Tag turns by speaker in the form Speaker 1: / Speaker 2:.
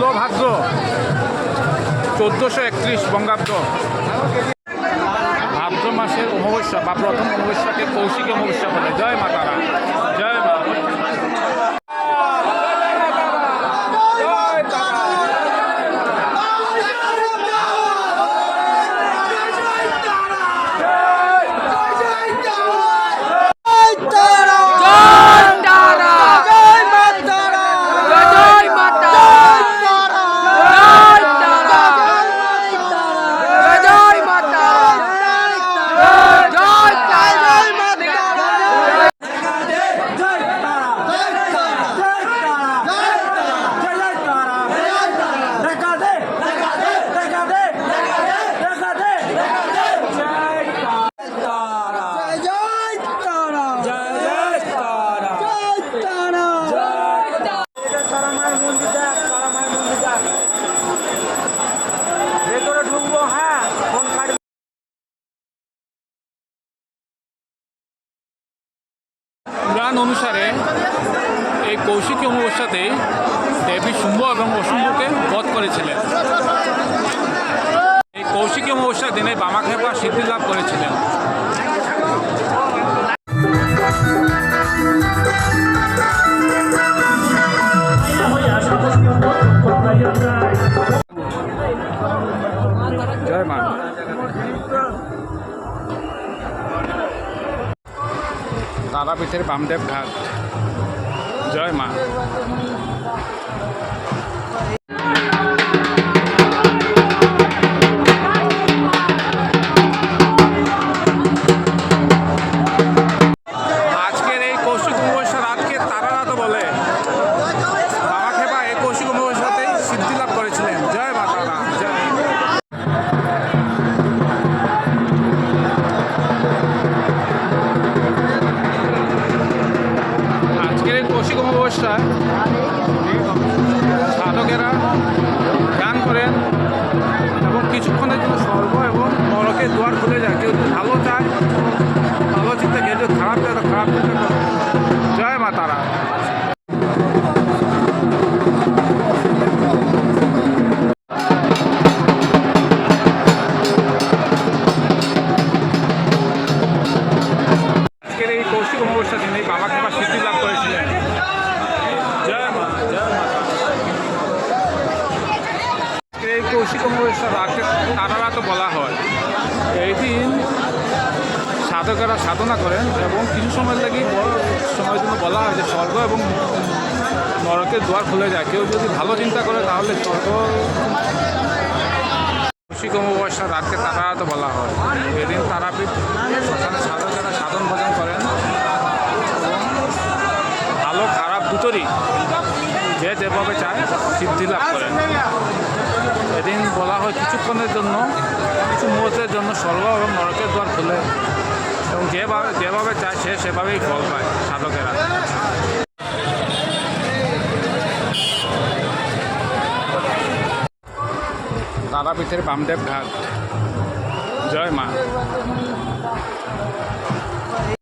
Speaker 1: ষোলো ভাদ্র চোদ্দশো একত্রিশ বঙ্গাব্দ। ভাদ্র মাসের অমাবস্যা বা প্রথম অমাবস্যাকে কৌশিক অমাবস্যা বলে। জয় মাতারা জয় পুরাণ অনুসারে এই কৌশিকী অমাবস্যাতেই দেবী শুম্ভ এবং অশুম্ভকে বধ করেছিলেন। এই কৌশিকী অমাবস্যার দিনে বামাখেপা সিদ্ধি লাভ করেছিলেন। তারাপীঠের বামদেব ঘাট। জয় মা। ভালো চায় ভালো চিন্তা যদি খারাপ চায় খারাপ সাধকেরা সাধনা করেন এবং কিছু সময় লাগি সময়ের জন্য বলা হয় যে স্বর্গ এবং নরকের দুয়ার খুলে যায়। কেউ যদি ভালো চিন্তা করে তাহলে স্বর্গ কৌশিক অমাবস্যা রাতকে তারারা তো বলা হয়। এদিন তারাপীঠ সাধকেরা সাধন ভজন করেন ভালো খারাপ দুটোরই যে যেভাবে চায় সিদ্ধি লাভ করেন। এদিন বলা হয় কিছুক্ষণের জন্য, কিছু মুহূর্তের জন্য স্বর্গ এবং নরকের দ্বার খুলে এবং যেভাবে যেভাবে চায় সে সেভাবেই ফল পায় সাধকেরা। তারাপীঠের বামদেব ঘাট। জয় মা।